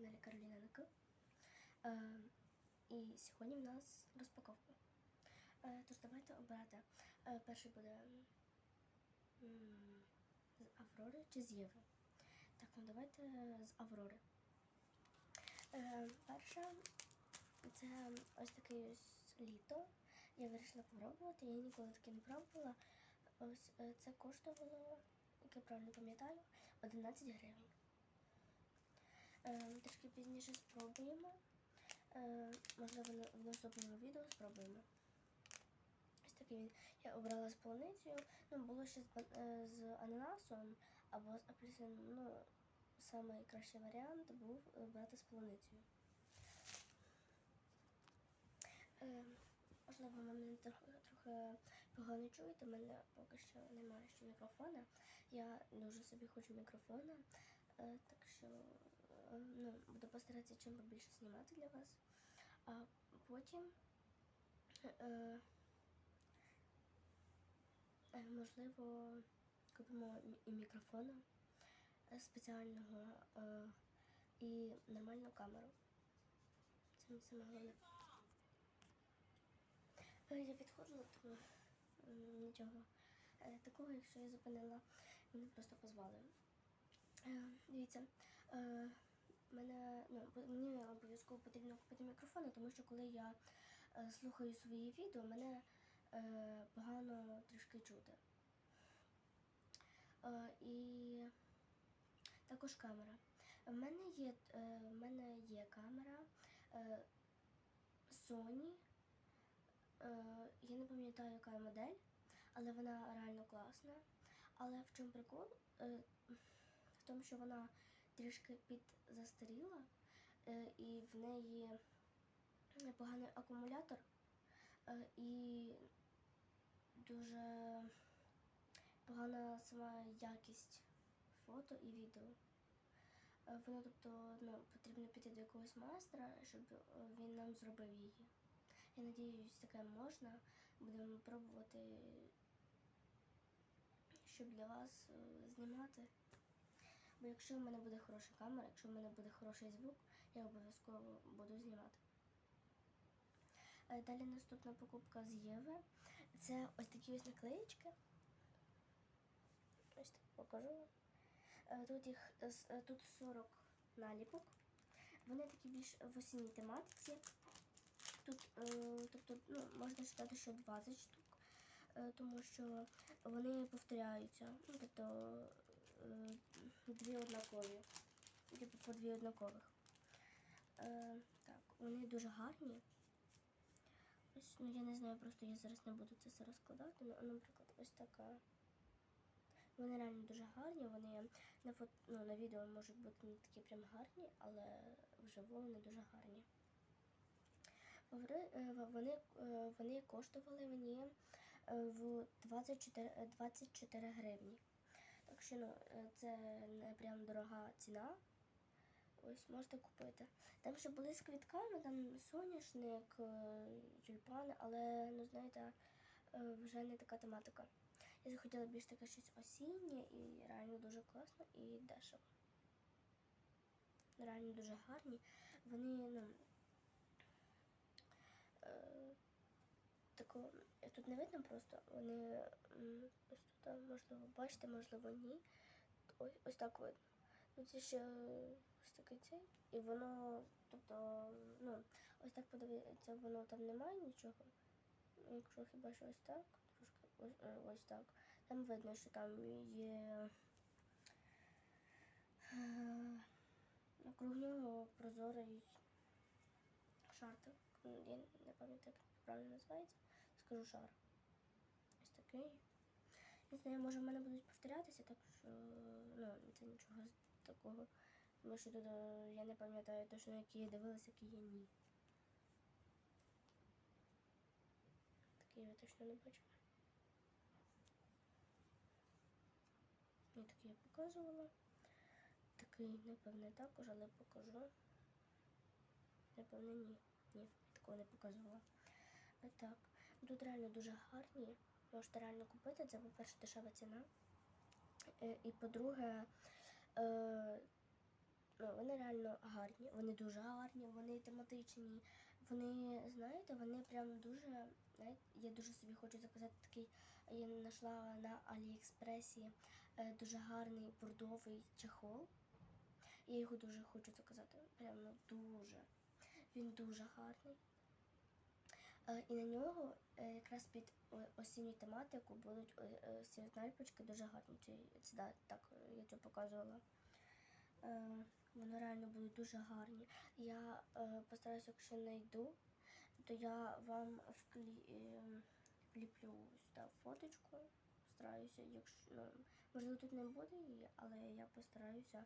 каналі Кароліна. Е, і сьогодні в нас розпаковка. Е, тож давайте обирати. Е, перший буде з Аврори чи з Єви. Так, ну давайте з Аврори. Е, перша це ось таке літо. Я вирішила попробувати, я ніколи таке не пробувала. Ось е, це коштувало, як я правильно пам'ятаю, 11 гривень. Е, Трішки пізніше спробуємо. Е, Можливо, в наступному відео спробуємо. Ось такий він. Я обрала з полуницею. Ну, було ще з, е, ананасом або з апельсином. Ну, найкращий варіант був е, брати з полуницею. Можливо, ви мене трохи, погано чуєте, у мене поки що немає ще мікрофона. Я дуже собі хочу мікрофона, так що ну, буду постаратися чим побільше знімати для вас. А потім, е, е, можливо, купимо і мікрофона е, спеціального е, і нормальну камеру. Це не саме головне. Я підходила, тому нічого такого, якщо я зупинила, мене просто позвали. Дивіться, мене, ну, мені обов'язково потрібно купити мікрофон, тому що коли я е, слухаю свої відео, мене е, погано трішки чути. Е, і також камера. В мене є, е, в мене є камера е, Sony. Е, я не пам'ятаю, яка модель, але вона реально класна. Але в чому прикол? Е, в тому, що вона трішки підзастаріла, е, і в неї поганий акумулятор е, і дуже погана сама якість фото і відео. Е, Воно, тобто, ну, потрібно піти до якогось майстра, щоб він нам зробив її. Я надіюсь, таке можна. Будемо пробувати, щоб для вас знімати. Бо якщо в мене буде хороша камера, якщо в мене буде хороший звук, я обов'язково буду знімати. Далі наступна покупка з Єви. Це ось такі ось наклеїчки. Ось так покажу. Е, Тут їх е, е, тут 40 наліпок. Вони такі більш в осінній тематиці. Тут, тобто, ну, можна вважати, що 20 штук, тому що вони повторяються. Ну, тобто дві однакові. Типу по дві однакових. Е, так, вони дуже гарні. Ось, ну я не знаю, просто я зараз не буду це все розкладати. Ну, наприклад, ось така. Вони реально дуже гарні, вони на фото, ну, на відео можуть бути не такі прям гарні, але вживу вони дуже гарні. Е, Вони, е, вони коштували мені е, в 24, е, 24 гривні. Так що ну, е, це не прям дорога ціна. Ось можете купити. Там ще були з квітками, там соняшник, е, тюльпани, але ну знаєте, е, вже не така тематика. Я захотіла більш таке щось осіннє і реально дуже класно і дешево. Реально дуже гарні. Вони, ну. Тут не видно просто, вони ось тут, можливо, бачите, можливо, ні. Ось, ось так видно. Ну, це ще ось такий цей. І воно, тобто, ну, ось так подивитися, воно там немає нічого. Якщо хіба що ось так, трошки ось, е, ось так. Там видно, що там є е, прозорий шартик. Я не пам'ятаю, як правильно називається. Скажу шар. Ось такий. Не знаю, може в мене будуть повторятися, так що ну, це нічого такого. Тому що тут е, я не пам'ятаю точно, які я дивилася, які я ні. Такий я точно не бачу. Ні, такий я показувала. Такий, напевне, також, але покажу. Напевне, ні. Ні, такого не показувала. А так. Тут реально дуже гарні. Можете реально купити. Це, по-перше, дешева ціна. Е, І по-друге, е, ну, вони реально гарні, вони дуже гарні, вони тематичні. Вони, знаєте, вони прям дуже. Знаєте, я дуже собі хочу заказати такий. Я знайшла на Аліекспресі е, дуже гарний бордовий чехол. Я його дуже хочу заказати. Прям ну, дуже. Він дуже гарний. Е, і на нього е, якраз під осінню тематику будуть е, е, ці нальпочки дуже гарні. Це, так е, я це показувала. Е, вони реально будуть дуже гарні. Я е, постараюся, якщо знайду, то я вам вклі, е, вліплю сюди фоточку. Стараюся, якщо можливо тут не буде її, але я постараюся,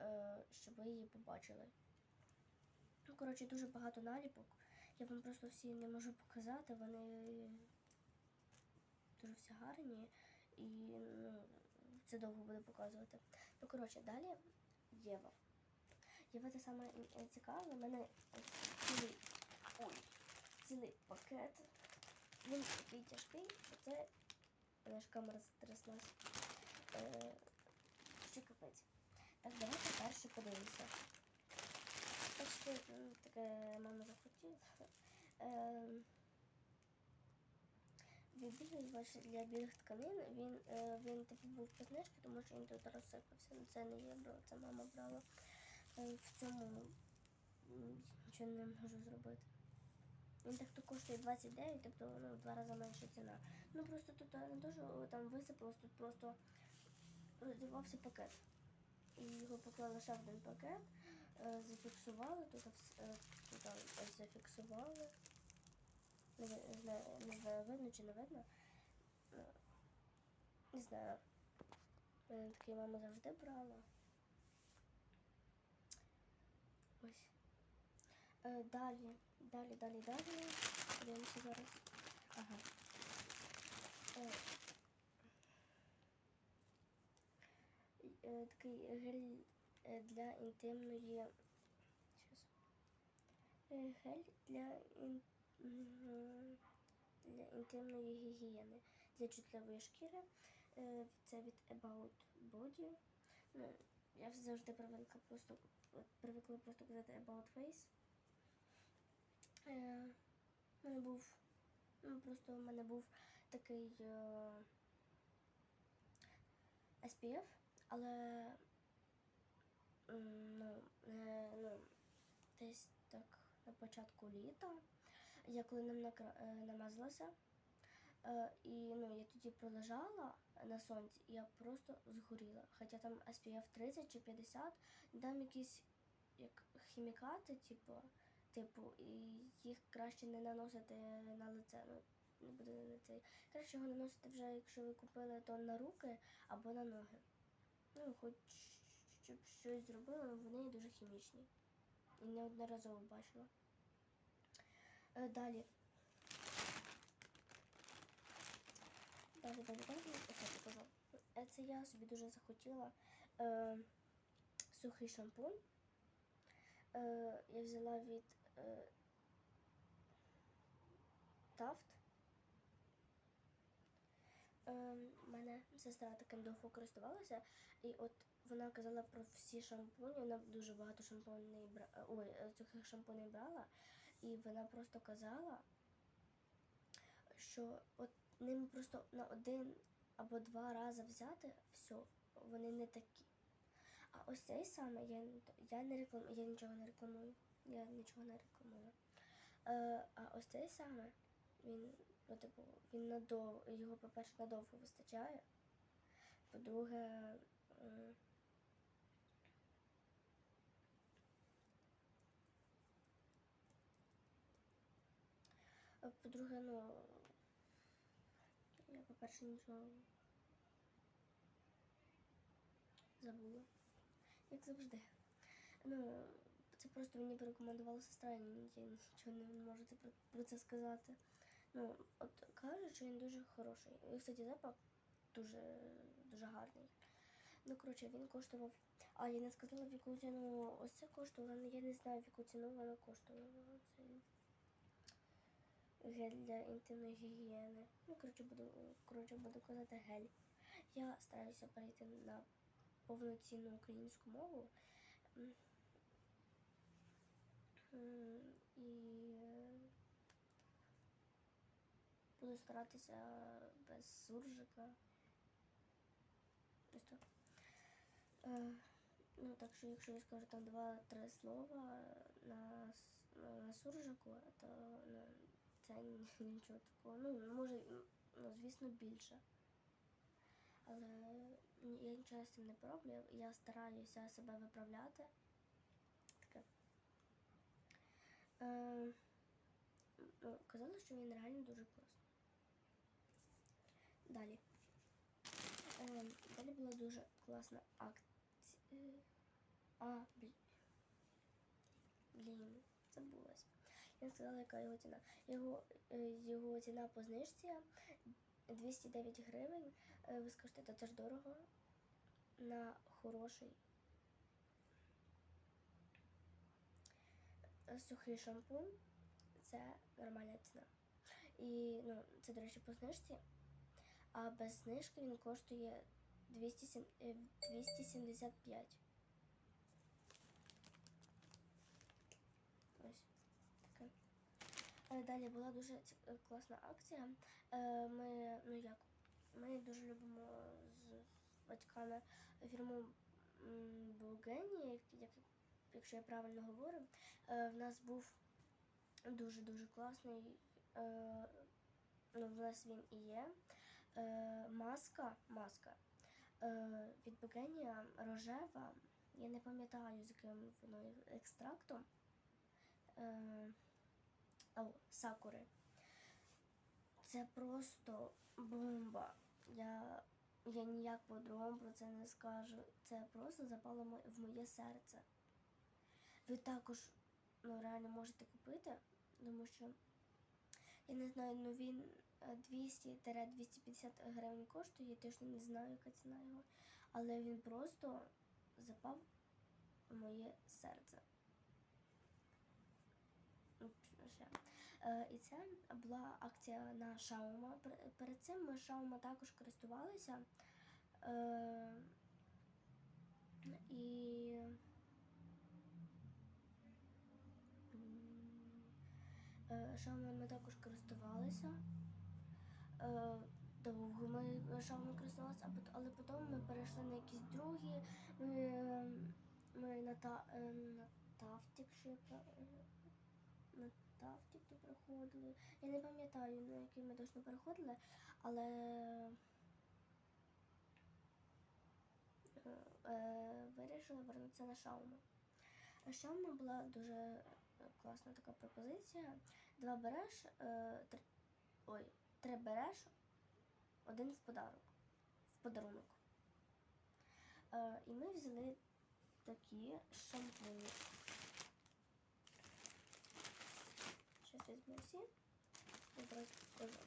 е, щоб ви її побачили. Ну, коротше, дуже багато наліпок. Я вам просто всі не можу показати, вони дуже всі гарні і ну, це довго буде показувати. Ну, коротше, далі Єва. Єва те саме цікаве. У мене цілий, ой, цілий пакет. Він такий тяжкий, оце мене ж камера затряслась. Е, що капець. Так, давайте перше подивимося. Бачите, м, таке мама захотіла. Е, Відбілювач для білих тканин, він, е, він типу був по знижці, тому що він тут розсипався. Ну, Це не я брала, це мама брала. Е, В цьому нічого не можу зробити. Він так то коштує 29, тобто ну, в два рази менша ціна. Ну просто тут е, не дуже там висипалось, тут просто розірвався пакет. І його поклали ще один пакет, е, зафіксували, тут, е, тут зафіксували. Не, не, знаю, не знаю, видно чи не видно. Е, Не знаю. Мене такий мама завжди брала. Ось. Е, далі, далі, далі, далі. Подивимося зараз. Ага. Е, е, такий гель е, для інтимної. Е, Гель для, ін... для інтимної гігієни, для чутливої шкіри. Е, Це від About Body. Ну, я завжди привикла просто привикла просто казати About Face. Е, у мене був. Ну, просто у мене був такий е, SPF, але ну, е, ну, десь так на початку літа. Я коли ним накра... е, намазалася, е, і ну, я тоді пролежала на сонці, і я просто згоріла. Хоча там SPF 30 чи 50, там якісь як хімікати, типу, типу, і їх краще не наносити на лице. Ну, не буде на цей. Краще його наносити вже, якщо ви купили, то на руки або на ноги. Ну, хоч щоб щось зробили, вони дуже хімічні. І неодноразово бачила. Е, далі. Далі, далі, далі. Оце покажу. Це я собі дуже захотіла е, сухий шампунь. Е, я взяла від е, Taft. Е, мене сестра таким довго користувалася, і от вона казала про всі шампуні. Вона дуже багато шампуней е, ой, е, сухих шампуней брала, і вона просто казала, що от ними просто на один або два рази взяти все, вони не такі. А ось цей саме я, я не рекламую, я нічого не рекламую. Я нічого не рекламую. Е, а ось цей саме, він, ну, типу, він надовго, його, по-перше, надовго вистачає. По-друге, м, е, по-друге, ну, я, по-перше, нічого забула. Як завжди. Ну, це просто мені порекомендувала сестра, і я нічого не можу про це сказати. Ну, от кажуть, що він дуже хороший. І, кстати, запах дуже, дуже гарний. Ну, коротше, він коштував. А я не сказала, в яку ціну ось це коштувало, але я не знаю, в яку ціну воно коштувало. Гель для інтимної гігієни. Ну, коротше, буду, коротше, буду казати гель. Я стараюся перейти на повноцінну українську мову. і е, буду старатися без суржика. Ось так. Е, ну, так що, якщо я скажу там два-три слова на, на суржику, то ну, це нічого такого. Ну, може, ну, звісно, більше. Але я нічого з цим не пороблю. Я стараюся себе виправляти. Таке. Е, ну, казали, що він реально дуже класний. Далі. Е, далі була дуже класна акція. А, блін. Блін, забулась. Я сказала, яка його ціна. Його, е, його ціна по знижці 209 гривень. Е, Ви скажете, «Та це ж дорого на хороший е, сухий шампунь. Це нормальна ціна. І ну, це, до речі, по знижці. А без знижки він коштує 207 е, 275. Ось таке. Е, Далі була дуже е, класна акція. Е, Ми, ну як, ми дуже любимо з батьками фірму як, якщо я правильно говорю. Е, В нас був дуже-дуже класний. е, Ну, в нас він і є. Е, маска, маска е, від Богенія рожева. Я не пам'ятаю, з яким воно екстрактом. Е, сакури. Це просто бомба. Я, я ніяк по-другому про це не скажу. Це просто запало в моє серце. Ви також ну, реально можете купити, тому що я не знаю, ну він е, 200-250 гривень коштує, я точно не знаю, яка ціна його. Але він просто запав в моє серце. Ну, ще. Е, І це була акція на Шаума. Перед цим ми Шаума також користувалися. Е, І м, е, ми також користувалися. Е, Довго ми Шаума користувалися, але потім ми перейшли на якісь другі. Ми, е, ми на, та, е, на Тафт, якщо я на Тафтіку проходили. Я не пам'ятаю, на який ми точно переходили, але е, е, вирішили вернутися на Шауму. Шаума була дуже е, класна така пропозиція. Два береш, е, три, ой, три береш, один в подарок, в подарунок. Е, і ми взяли такі шампуні. Візьму всі. Одразу покажу.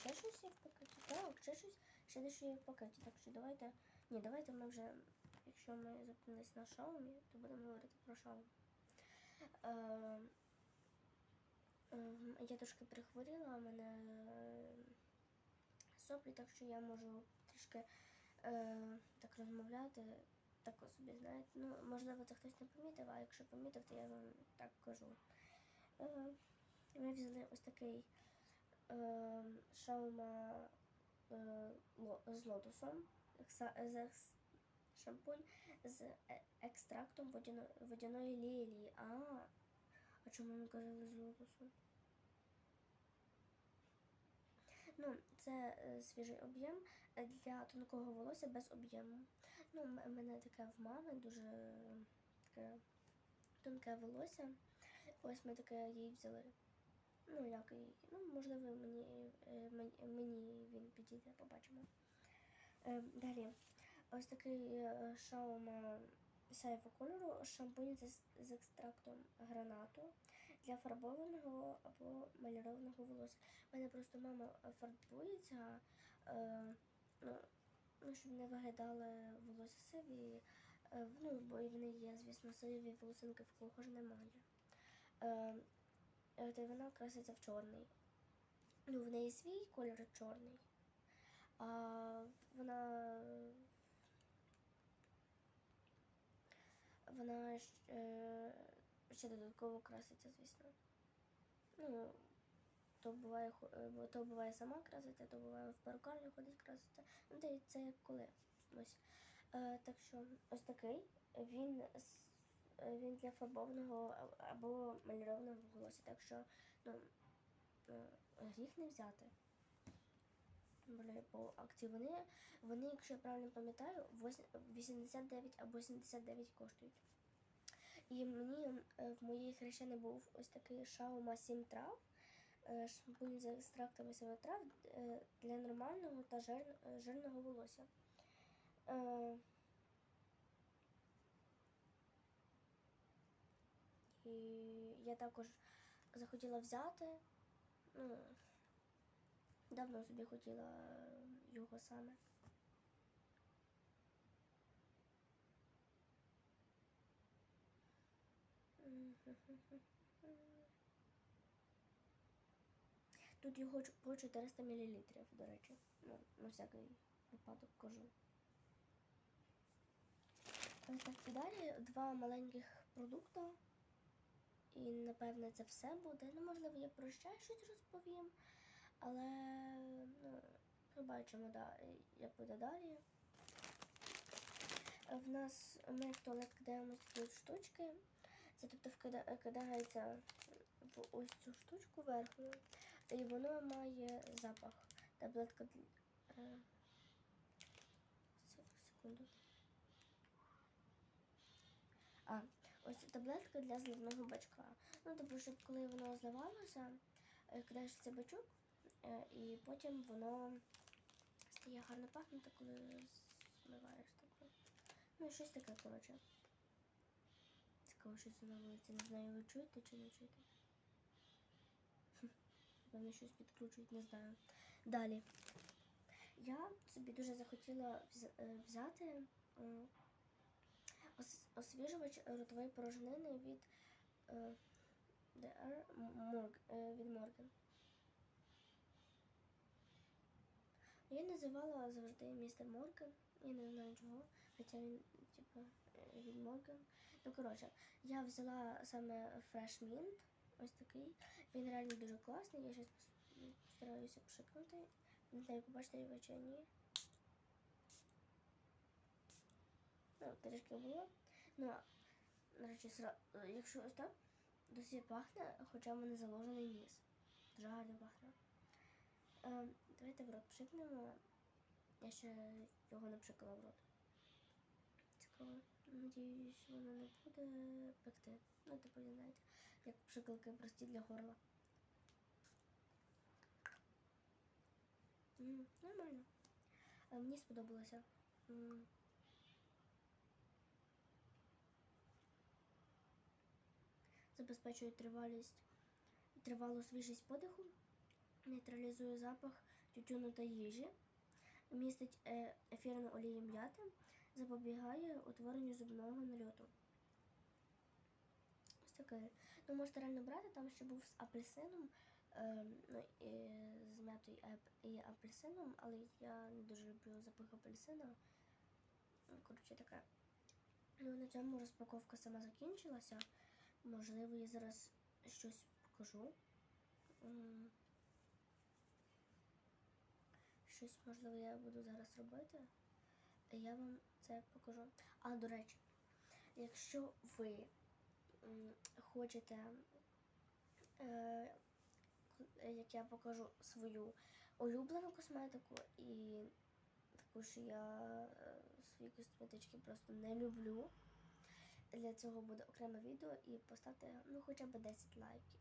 Ще щось є в пакеті. Так, ще щось, ще дещо є в пакеті. Так що давайте. Ні, давайте ми вже, якщо ми зупинились на шаумі, то будемо говорити про шаум. Е, е, я трошки прихворіла, у мене е, соплі, так що я можу трішки е, так розмовляти. Так собі, знаєте. Ну, можливо, це хтось не помітив, а якщо помітив, то я вам так кажу. Е, ми взяли ось такий е, шаума е, з лотосом, шампунь з екстрактом водяно- водяної лілії. А, а чому ми казали з лотосом? Ну, це свіжий об'єм для тонкого волосся без об'єму. Ну, в мене таке в мами дуже таке тонке волосся. Ось ми таке їй взяли. Ну, як їй. Ну, можливо, мені, е, мені, мені він підійде, побачимо. Е, далі. Ось такий е, шаума сяєвого кольору, шампунь з, екстрактом гранату для фарбованого або малярованого волосся. У мене просто мама фарбується, ну, ну, щоб не виглядали волосся сиві. Е, ну, бо вони є, звісно, сиві волосинки, в кого ж немає. Е, е, вона краситься в чорний. Ну, в неї свій кольор чорний. А вона вона ще додатково краситься, звісно. Ну, то буває, е, то буває сама краситься, то буває в перукарню ходить краситься. Ну, це як коли. Ось. Е, так що ось такий. Він, е, він для фарбованого або малярованого волосся. Так що ну, е, гріх не взяти. По акції. Вони, вони, якщо я правильно пам'ятаю, 89 або 79 коштують. І мені в моїй хрещені був ось такий Xiaoma 7 трав. Е, Шампунь з екстрактами 7 трав е, для нормального та е, жирного волосся. Е, І я також захотіла взяти. Ну, давно собі хотіла його саме. Тут його по 400 мл, до речі. Ну, на всякий випадок кажу. Так, і далі два маленьких продукти. І напевне це все буде. Ну, можливо, я про ще щось розповім. Але ну, побачимо, да, як буде далі. В нас ми в туалет кидаємо такі штучки. Це тобто вкида- кидається в ось цю штучку верхню, і воно має запах. Таблетка е, Секунду. А, ось таблетка для зливного бачка. Ну, тобто, щоб коли воно зливалося, е, кидаєш цей бачок, е, і потім воно стає гарно пахнути, коли зливаєш таке. Ну, щось таке, коротше. Цікаво, що це на вулиці. Не знаю, ви чуєте чи не чуєте. Напевно, щось підкручують, не знаю. Далі. Я собі дуже захотіла е, взяти освіжувач ротової порожнини від е, е, від Morgan. Я називала завжди містер Морган. Я не знаю чого, хоча він, типу, е, від Морган. Ну, коротше, я взяла саме Fresh Mint, ось такий. Він реально дуже класний. Я зараз постараюся пошикнути. Не знаю, побачите його чи ні. Ну, трішки було. Ну, речі, е, якщо ось так, досить пахне, хоча в мене заложений ніс. Дуже гарно пахне. Ем, давайте в рот пшикнемо. Я ще його не пшикала в рот. Цікаво. Надіюсь, воно не буде пекти. Ну, типу, знаєте, як пшикалки прості для горла. М, нормально. Е, мені сподобалося. М. Забезпечує тривалість, тривалу свіжість подиху, нейтралізує запах тютюну та їжі, містить е, ефірну олію м'яти, запобігає утворенню зубного нальоту. Таке. Ну, можете реально брати, там ще був з апельсином, е, ну, і з м'ятою і апельсином, але я не дуже люблю запах апельсина. Ну, Коротше, таке. Ну, на цьому розпаковка сама закінчилася. Можливо, я зараз щось покажу. Щось, можливо, я буду зараз робити. Я вам це покажу. А, до речі, якщо ви хочете, е, як я покажу свою улюблену косметику і таку, що я е, свої косметички просто не люблю. Для цього буде окреме відео і поставте ну, хоча б 10 лайків.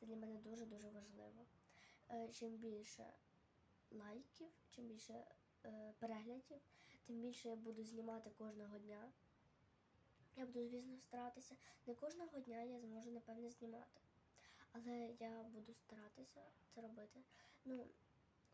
Це для мене дуже-дуже важливо. Е, чим більше лайків, чим більше переглядів, тим більше я буду знімати кожного дня. Я буду, звісно, старатися. Не кожного дня я зможу, напевне, знімати. Але я буду старатися це робити. Ну,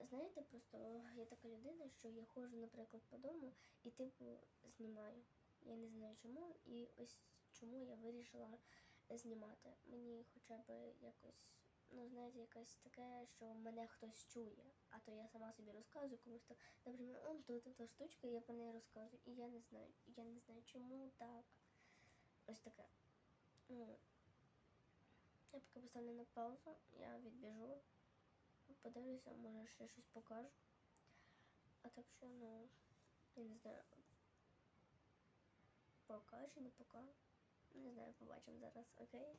знаєте, просто я така людина, що я ходжу, наприклад, по дому і типу знімаю. Я не знаю чому, і ось чому я вирішила знімати. Мені хоча б якось, ну знаєте, якось таке, що мене хтось чує. А то я сама собі розказую комусь то, наприклад, он тут та штучка, я про неї розказую. І я не знаю, я не знаю, чому так. Ось таке. Я поки поставлю на паузу, я відбіжу, подивлюся, може ще щось покажу. А так що, ну, я не знаю. покажу, не покажу. Не знаю, побачимо зараз, окей?